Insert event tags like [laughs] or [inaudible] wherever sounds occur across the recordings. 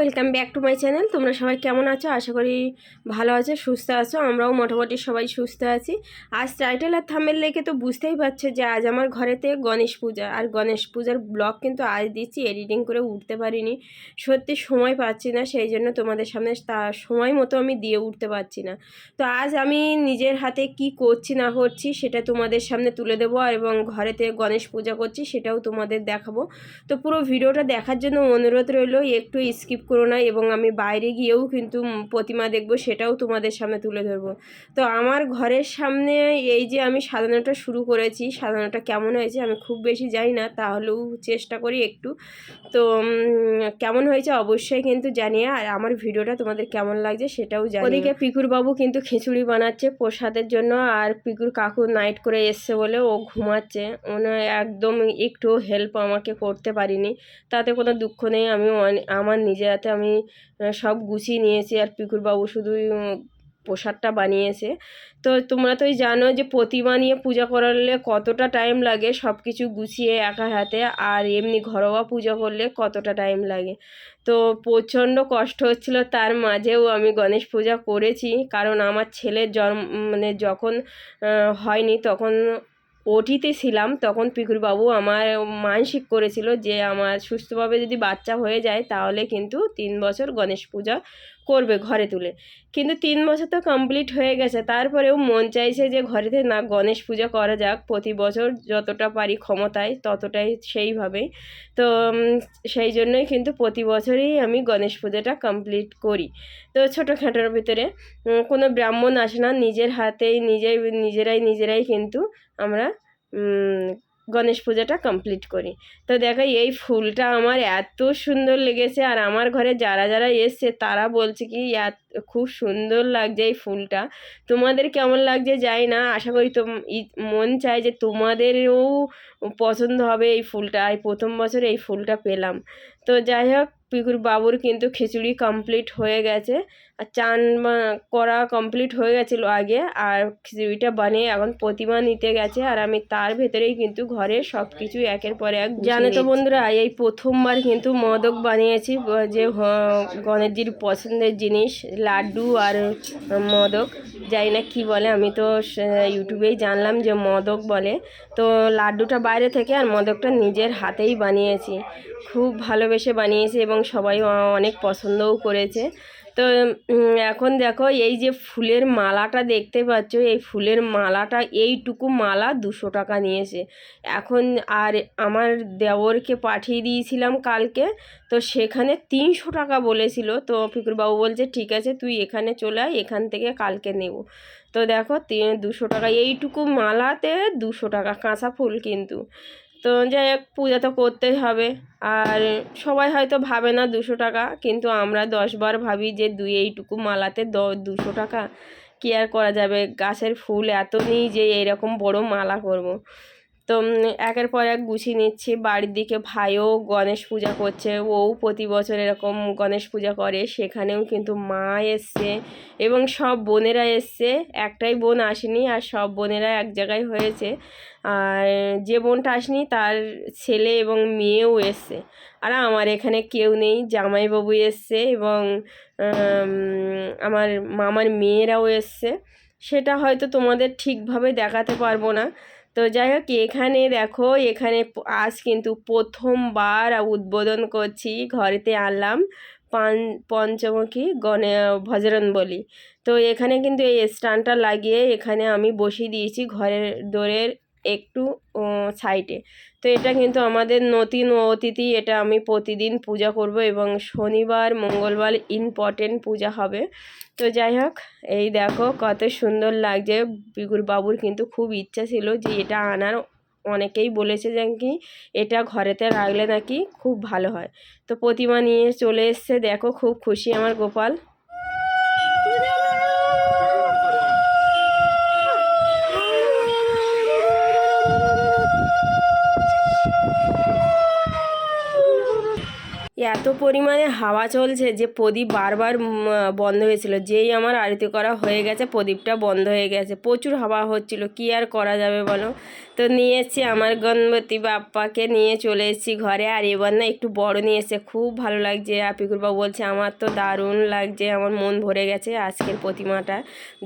Welcome back to my channel তোমরা সবাই কেমন আছো? আশা করি ভালো আছো, সুস্থ আছো। আমরাও মোটামুটি সবাই সুস্থ আছি। আজ টাইটেল আর থামেল দেখে তো বুঝতেই পারছ যে আজ আমার ঘরেতে গণেশ পূজা। আর গণেশ পূজার ব্লগ কিন্তু আজ দিচ্ছি এডিটিং করে উঠতে পারিনি। সত্যি সময় পাচ্ছি না, সেই জন্য তোমাদের সামনে তা সময় মতো আমি দিয়ে উঠতে পারছি না। তো আজ আমি নিজের হাতে কি করছি, না করছি, সেটা তোমাদের সামনে তুলে দেবো। আর এবং ঘরেতে গণেশ পূজা করছি, সেটাও তোমাদের দেখাবো। তো পুরো ভিডিওটা দেখার জন্য অনুরোধ রইল, একটু স্কিপ করো না এবং আমি বাইরে গিয়েও কিন্তু প্রতিমা দেখব সেটাও তোমাদের সামনে তুলে ধরবো। তো আমার ঘরের সামনে এই যে আমি সাজানোটা শুরু করেছি, সাজানোটা কেমন হয়েছে আমি খুব বেশি জানি না, তাহলেও চেষ্টা করি একটু। তো কেমন হয়েছে অবশ্যই কিন্তু জানিয়ে আর আমার ভিডিওটা তোমাদের কেমন লাগছে সেটাও জানি ওদিকে পিকুর বাবু কিন্তু খিচুড়ি বানাচ্ছে প্রসাদের জন্য আর পিকুর কাকু নাইট করে এসছে বলে ও ঘুমাচ্ছে। ওনা একদম একটু হেল্প আমাকে করতে পারিনি। তাতে কোনো দুঃখ নেই, আমি আমার নিজের হাতে আমি সব গুছিয়ে নিয়েছি আর পিকুর বাবু শুধু প্রসাদটা বানিয়েছে। তো তোমরা তোই জানো যে প্রতিমা নিয়ে পূজা করালে কতটা টাইম লাগে সব কিছু গুছিয়ে একা হাতে, আর এমনি ঘরোয়া পূজা করলে কতটা টাইম লাগে। তো প্রচণ্ড কষ্ট হচ্ছিল, তার মাঝেও আমি গণেশ পূজা করেছি, কারণ আমার ছেলের জন্ম মানে যখন হয়নি তখন ওটিতে ছিলাম তখন পিকুরবাবু আমার মানসিক করেছিল যে, আমার সুস্থভাবে যদি বাচ্চা হয়ে যায়, তাহলে কিন্তু তিন বছর গণেশ পূজা করবে ঘরে তুলে। কিন্তু তিন বছর তো কমপ্লিট হয়ে গেছে। তারপরেও মন চাইছে যে ঘরেতে, না, গণেশ পূজা করা যাক। প্রতি বছর যতটা পারি ক্ষমতায়, ততটাই সেইভাবেই। তো সেই জন্যই কিন্তু প্রতি বছরই আমি গণেশ পূজাটা কমপ্লিট করি। তো ছোটোখাটোর ভিতরে কোনো ব্রাহ্মণ আসে না। নিজের হাতেই নিজেই নিজেরাই নিজেরাই কিন্তু আমরা গণেশ পূজাটা কমপ্লিট করি। তো দেখো, এই ফুলটা আমার এত সুন্দর লেগেছে আর আমার ঘরে যারা যারা এসছে তারা বলছে কি খুব সুন্দর লাগছে এই ফুলটা। তোমাদের কেমন লাগছে যাই না, আশা করি তো মন চায় যে তোমাদেরও পছন্দ হবে এই ফুলটা। এই প্রথম বছর এই ফুলটা পেলাম। তো যাই হোক পিকুর বাবুর কিন্তু খিচুড়ি কমপ্লিট হয়ে গেছে। আর চান করা কমপ্লিট হয়ে গেছিল আগে আর খিচুড়িটা বানিয়ে এখন প্রতিমা নিতে গেছে আর আমি তার ভেতরেই কিন্তু ঘরে সব কিছু একের পর এক জানে তো বন্ধুরা এই প্রথমবার কিন্তু মদক বানিয়েছি যে গণেশজির পছন্দের জিনিস লাড্ডু আর মদক জানি না কী বলে আমি তো ইউটিউবেই জানলাম যে মদক বলে। তো লাড্ডুটা বাইরে থেকে আর মদকটা নিজের হাতেই বানিয়েছি। খুব ভালোবেসে বানিয়েছি এবং সবাই অনেক পছন্দও করেছে। তো এখন দেখো এই যে ফুলের মালাটা দেখতে পাচ্ছ, এই ফুলের মালাটা এইটুকু মালা দুশো টাকা নিয়েছে। এখন আর আমার দেওরকে পাঠিয়ে দিয়েছিলাম কালকে, তো সেখানে তিনশো টাকা বলেছিল। তো ফিকুরবাবু বলছে, ঠিক আছে, তুই এখানে চলে আয়, এখান থেকে কালকে নেব। তো দেখো, তি- দুশো টাকা, এইটুকু মালাতে দুশো টাকা, কাঁচা ফুল কিন্তু। তো যাই হোক, পূজা তো করতেই হবে আর সবাই হয়তো ভাবে না দুশো টাকা, কিন্তু আমরা দশবার ভাবি যে দুই এইটুকু মালাতে দ, দুশো টাকা কি আর করা যাবে গাছের ফুল এত নেই যে এরকম বড় মালা করব। তো একের পর এক গুছিয়ে নিচ্ছি। বাড়ির দিকে ভাইও গণেশ পূজা করছে ও প্রতি বছর এরকম গণেশ পূজা করে। সেখানেও কিন্তু মা এসছে এবং সব বোনেরা এসছে। একটাই বোন আসেনি আর সব বোনেরা এক জায়গায় হয়েছে। আর যে বোনটা আসেনি তার ছেলে এবং মেয়েও এসছে। আর আমার এখানে কেউ নেই, জামাইবাবু এসছে এবং আমার মামার মেয়েরাও এসছে। সেটা হয়তো তোমাদের ঠিকভাবে দেখাতে পারব না। তো যাই হোক এখানে দেখো, এখানে আজ কিন্তু প্রথমবার উদ্বোধন করছি, ঘরেতে আনলাম পান, পঞ্চমুখী গণে ভজরন বলি। তো এখানে কিন্তু এই স্ট্যান্ডটা লাগিয়ে এখানে আমি বসিয়ে দিয়েছি ঘরের দোরের একটু সাইডে। তো এটা কিন্তু আমাদের নতুন অতিথি, এটা আমি প্রতিদিন পূজা করব এবং শনিবার, মঙ্গলবার ইম্পর্টেন্ট পূজা হবে। তো যাই হোক, এই দেখো কত সুন্দর লাগছে। বিগুর বাবুর কিন্তু খুব ইচ্ছা ছিল যে এটা আনার। অনেকেই বলেছে যে কি এটা ঘরেতে রাখলে নাকি খুব ভালো হয়। তো প্রতিমা নিয়ে চলে এসছে, দেখো খুব খুশি আমার গোপাল। এত পরিমাণে হাওয়া চলছে যে প্রদীপ বারবার বন্ধ হয়েছিল। যেই আমার আরতি করা হয়ে গেছে, প্রদীপটা বন্ধ হয়ে গেছে। প্রচুর হাওয়া হচ্ছিল, কি আর করা যাবে বলো? তো নিয়ে এসেছি আমার গণপতি বাপ্পাকে, নিয়ে চলে এসেছি ঘরে। আর এবার না একটু বড় নিয়ে এসেছে। খুব ভালো লাগছে। আপিকুরবাবু বলছে, আমার তো দারুণ লাগছে, আমার মন ভরে গেছে আজকের প্রতিমাটা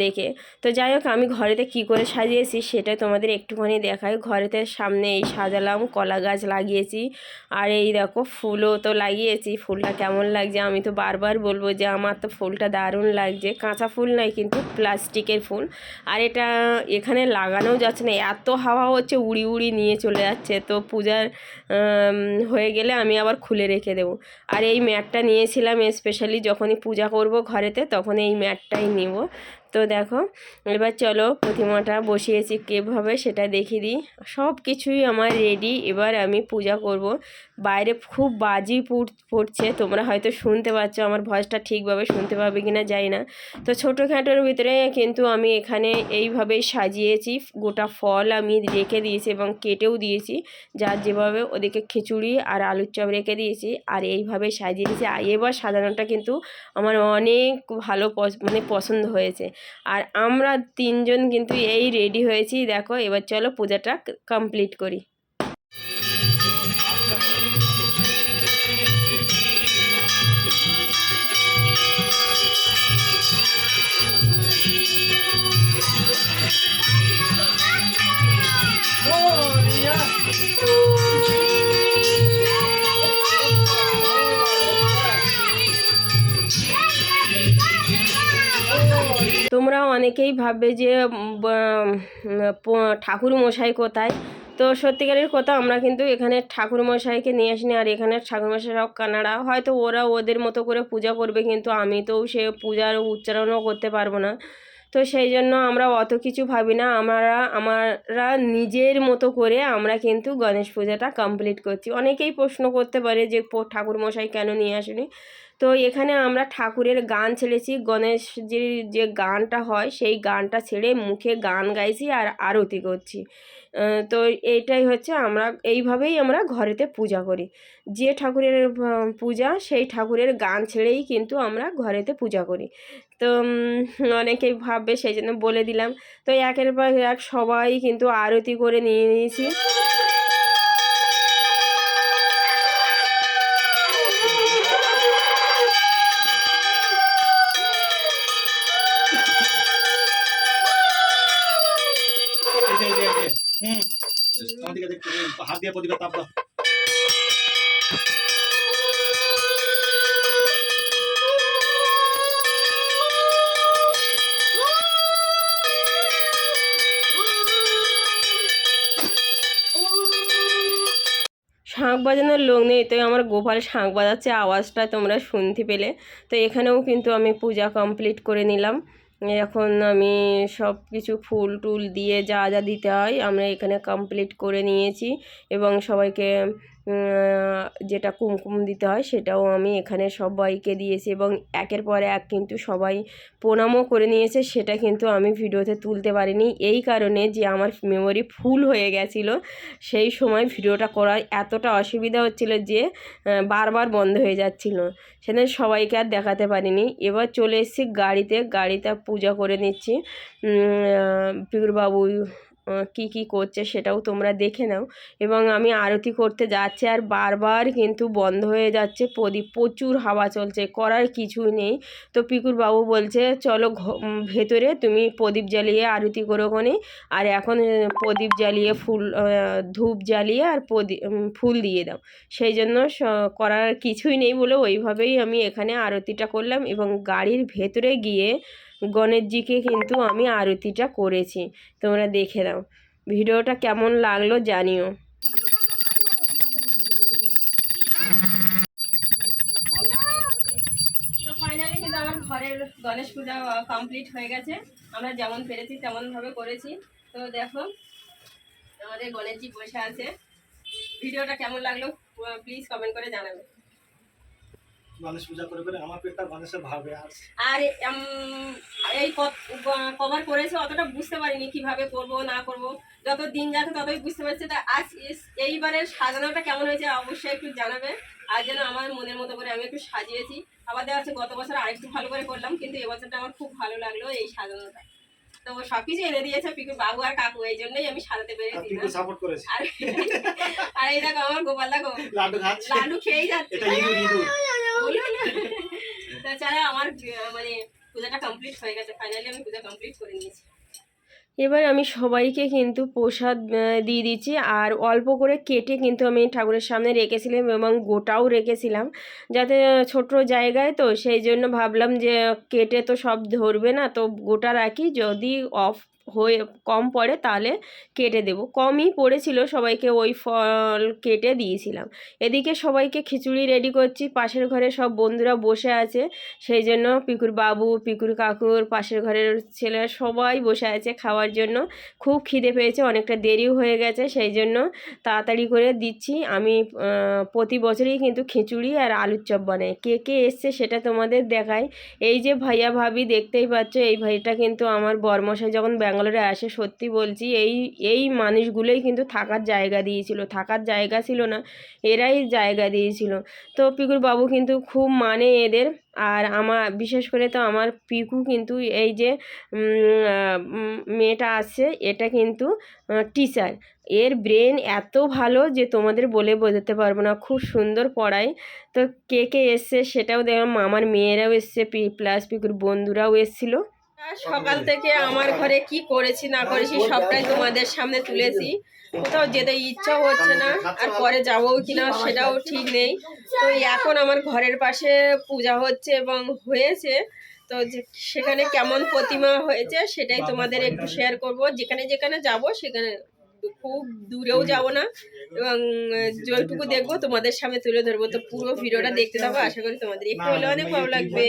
দেখে। তো যাই হোক, আমি ঘরেতে কি করে সাজিয়েছি সেটা তোমাদের একটুখানি দেখাই। ঘরেতে সামনে এই সাজালাম, কলা গাছ লাগিয়েছি। আর এই দেখো, ফুলও তো লাগিয়েছি ফুলটা কেমন লাগছে আমি তো বারবার বলব যে আমার তো ফুলটা দারুণ লাগছে। কাঁচা ফুল নয় কিন্তু প্লাস্টিকের ফুল। আর এটা এখানে লাগানোও যাচ্ছে না, এত হাওয়া হচ্ছে উড়ি উড়ি নিয়ে চলে যাচ্ছে। তো পূজার হয়ে গেলে আমি আবার খুলে রেখে দেবো। আর এই ম্যাটটা নিয়েছিলাম স্পেশালি যখনই পূজা করব ঘরেতে তখন এই ম্যাটটাই নিব। তো দেখো, এবার চলো প্রতিমাটা বসিয়েছি কীভাবে সেটা দেখিয়ে দিই। সব কিছুই আমার রেডি এবার আমি পূজা করব। বাইরে খুব বাজি পুড়- পড়ছে, তোমরা হয়তো শুনতে পাচ্ছ, আমার ভয়েসটা ঠিকভাবে শুনতে পাবে কি না জানি না। তো ছোটোখাটোর ভিতরে কিন্তু আমি এখানে এইভাবেই সাজিয়েছি, গোটা ফল আমি রেখে দিয়েছি এবং কেটেও দিয়েছি, যার যেভাবে ওদিকে খিচুড়ি আর আলুর চপ রেখে দিয়েছি আর এইভাবে সাজিয়ে দিয়েছি। এবার সাজানোটা কিন্তু আমার অনেক ভালো মানে পছন্দ হয়েছে। আর আমরা তিনজন কিন্তু এই রেডি হয়েছি। দেখো এবার চলো পূজাটা কমপ্লিট করি। তোমরা অনেকেই ভাববে যে ঠাকুর মশাই কোথায়? তো সত্যিকারের কথা আমরা কিন্তু এখানে ঠাকুর মশাইকে নিয়ে আসিনি। আর এখানে ঠাকুর মশাইরাও কানাড়া। হয়তো ওরা ওদের মতো করে পূজা করবে, কিন্তু আমি তো সে পূজার উচ্চারণও করতে পারব না। তো সেই জন্য আমরা অত কিছু ভাবি না। আমরা আমরা নিজের মতো করে আমরা কিন্তু গণেশ পূজাটা কমপ্লিট করছি। অনেকেই প্রশ্ন করতে পারে যে ঠাকুর মশাই কেন নিয়ে আসেনি? তো এখানে আমরা ঠাকুরের গান ছেড়েছি। গণেশজির যে গানটা হয়, সেই গানটা ছেড়ে মুখে গান গাইছি আর আরতি করছি। তো এইটাই হচ্ছে আমরা এইভাবেই আমরা ঘরেতে পূজা করি। যে ঠাকুরের পূজা সেই ঠাকুরের গান ছেড়েই কিন্তু আমরা ঘরেতে পূজা করি। তো অনেকেই ভাববে সেই জন্য বলে দিলাম। তো একের পর এক সবাই কিন্তু আরতি করে নিয়ে নিয়েছি। দিয়ে প্রদীপের তাপ। শাঁখ বাজানোর লোক নেই তো আমার গোপাল শাঁখ বাজাচ্ছে, আওয়াজটা তোমরা শুনতে পেলে তো এখানেও কিন্তু আমি পূজা কমপ্লিট করে নিলাম এখন আমি সব কিছু ফুল টুল দিয়ে যা যা দিতে হয় আমরা এখানে কমপ্লিট করে নিয়েছি এবং সবাইকে যেটা কুমকুম দিতে হয় সেটাও আমি এখানে সবাইকে দিয়েছি এবং একের পর এক কিন্তু সবাই প্রণামও করে নিয়েছে, সেটা কিন্তু আমি ভিডিওতে তুলতে পারিনি। এই কারণে যে আমার মেমোরি ফুল হয়ে গেছিল, সেই সময় ভিডিওটা করার এতটা অসুবিধা হচ্ছিল যে বারবার বন্ধ হয়ে যাচ্ছিল। সেদিন সবাইকে আর দেখাতে পারিনি। এবার চলে এসেছি গাড়িতে গাড়িতে পূজা করে নিচ্ছি। পিকুরবাবু কী কী করছে সেটাও তোমরা দেখে নাও। এবং আমি আরতি করতে যাচ্ছি আর বারবার কিন্তু বন্ধ হয়ে যাচ্ছে। প্রদীপ, প্রচুর হাওয়া চলছে, করার কিছুই নেই। তো পিকুর বাবু বলছে, চলো ভেতরে তুমি প্রদীপ জ্বালিয়ে আরতি করো কোনে আর এখন প্রদীপ জ্বালিয়ে ফুল ধূপ জ্বালিয়ে আর প্রদীপ ফুল দিয়ে দাও। সেই জন্য করার কিছুই নেই বলে ওইভাবেই আমি এখানে আরতিটা করলাম। এবং গাড়ির ভেতরে গিয়ে গণেশজিকে কিন্তু আমি আরতিটা করেছি। তোমরা দেখে দাও ভিডিওটা কেমন লাগল জানিও। ফাইনালি কিন্তু আমার ঘরের গণেশ পূজা কমপ্লিট হয়ে গেছে। আমরা যেমন পেরেছি, তেমনভাবে করেছি। তো দেখো, আমাদের গণেশজি বসে আছে। ভিডিওটা কেমন লাগল প্লিজ কমেন্ট করে জানাবে। গণেশ পূজা করে করে আমার পেটটা গণেশের ভাবে আর আর এই কভার করেছে অতটা বুঝতে পারিনি কীভাবে করব না করব। যত দিন যাচ্ছে ততই বুঝতে পারছি। তা আজ এইবারের সাজানোটা কেমন হয়েছে অবশ্যই একটু জানাবে। আর যেন আমার মনের মতো করে আমি একটু সাজিয়েছি। আবার দেখা যাচ্ছে গত বছর আরেকটু ভালো করে করলাম কিন্তু এবছরটা আমার খুব ভালো লাগল এই সাজানোটা। তো সব কিছু এনে দিয়েছে পিকু বাবু আর কাকু এই জন্যই আমি সাজাতে পেরেছি পিঙ্কু সাপোর্ট করেছে। [laughs] আর এই দেখো আমার গোপাল দেখো। লাড্ডু খাচ্ছে। লাড্ডু খেয়েই যাচ্ছে। এটা ইঁদুর ইঁদুর। বলল না? মানে এবার আমি সবাইকে কিন্তু প্রসাদ দিয়ে দিচ্ছি। আর অল্প করে কেটে কিন্তু আমি ঠাকুরের সামনে রেখেছিলাম এবং গোটাও রেখেছিলাম। যাতে ছোট জায়গায় তো, সেই জন্য ভাবলাম যে কেটে তো সব ধরবে না, তো গোটা রাখি। যদি অফ হয়ে কম পড়ে তাহলে কেটে দেব। কমই পড়েছিল সবাইকে ওই ফল কেটে দিয়েছিলাম। এদিকে সবাইকে খিচুড়ি রেডি করছি। পাশের ঘরে সব বন্ধুরা বসে আছে। সেই জন্য পিকুর বাবু, পিকুর কাকুর, পাশের ঘরের ছেলেরা সবাই বসে আছে খাওয়ার জন্য। খুব খিদে পেয়েছে, অনেকটা দেরিও হয়ে গেছে। সেই জন্য তাড়াতাড়ি করে দিচ্ছি। আমি প্রতি বছরই কিন্তু খিচুড়ি আর আলুর চপ বানাই। কে কে এসছে সেটা তোমাদের দেখাই। এই যে ভাইয়া ভাবি দেখতেই পাচ্ছ, এই ভাইটা কিন্তু আমার বরমশাই যখন ব্যাঙ্গালোরে আসে সত্যি বলছি, এই এই মানুষগুলোই কিন্তু থাকার জায়গা দিয়েছিল। থাকার জায়গা ছিল না, এরাই জায়গা দিয়েছিল। তো পিকুর বাবু কিন্তু খুব মানে এদের। আর আমার বিশেষ করে তো আমার পিকু কিন্তু এই যে মেয়েটা আছে এটা কিন্তু টিচার এর ব্রেন এত ভালো যে তোমাদের বলে বোঝাতে পারব না। খুব সুন্দর পড়ায়। তো কে কে এসছে সেটাও দেখলাম। আমার মেয়েরাও এসছে প্লাস পিকুর বন্ধুরাও এসেছিল। সকাল থেকে আমার ঘরে কি করেছি, না করেছি, সবটাই তোমাদের সামনে তুলেছি। কোথাও যেতে ইচ্ছা হচ্ছে না, আর পরে যাব কিনা সেটাও ঠিক নেই। তো এখন আমার ঘরের পাশে পূজা হচ্ছে এবং হয়েছে। তো সেখানে কেমন প্রতিমা হয়েছে সেটাই তোমাদের একটু শেয়ার করব। যেখানে যেখানে যাব সেখানে খুব দূরেও যাব না, এবং যেটুকু দেখব তোমাদের সামনে তুলে ধরবো। তো পুরো ভিডিওটা দেখতে থাকো, আশা করি তোমাদের একটু হলে অনেক ভালো লাগবে।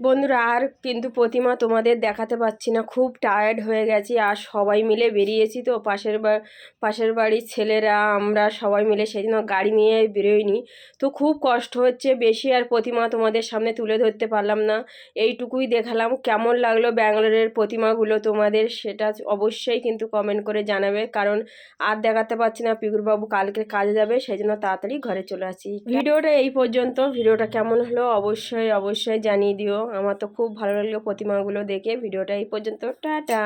বন্ধুরা, আর কিন্তু প্রতিমা তোমাদের দেখাতে পাচ্ছি না। খুব টায়ার্ড হয়ে গেছি, আর সবাই মিলে বেরিয়েছি তো। পাশের পাশের বাড়ির ছেলেরা, আমরা সবাই মিলে সেই জন্য গাড়ি নিয়ে বেরোইনি তো খুব কষ্ট হচ্ছে, বেশি আর প্রতিমা তোমাদের সামনে তুলে ধরতে পারলাম না। এইটুকুই দেখালাম, কেমন লাগল ব্যাঙ্গালোরের প্রতিমাগুলো তোমাদের সেটা অবশ্যই কিন্তু কমেন্ট করে জানাবে। কারণ আর দেখাতে পাচ্ছি না, পিকুরবাবু কালকে কাজে যাবে সেই জন্য তাড়াতাড়ি ঘরে চলে আসি। ভিডিওটা এই পর্যন্ত, ভিডিওটা কেমন হলো অবশ্যই অবশ্যই জানিয়ে দিও। আমার তো খুব ভালো লাগল প্রতিমাগুলো দেখে। ভিডিওটা এই পর্যন্ত। টাটা!